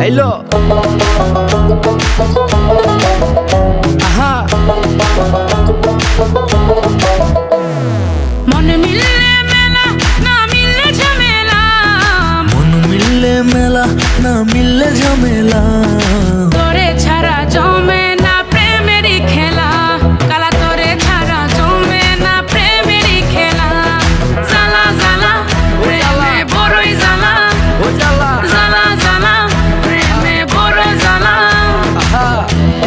Hello আহা। মন মিললে মেলা না মিললে ঝামেলা। মন মিললে মেলা না মিললে ঝামেলা।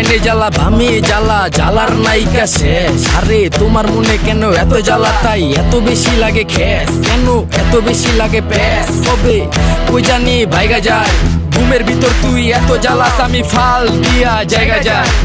ডাইনে জ্বালা, ভামি জ্বালা, জ্বালার নাই শেষ। আরে, তোমার মনে কেন এত জ্বালা তাই? এত বেশি লাগে খেস। কেন এত বেশি লাগে প্যাস? কবে? কই জানি ভাইগা যায়। ঘুমের ভিতর তুই এত জ্বালা আমি ফাল দিয়া জায়গা যায়।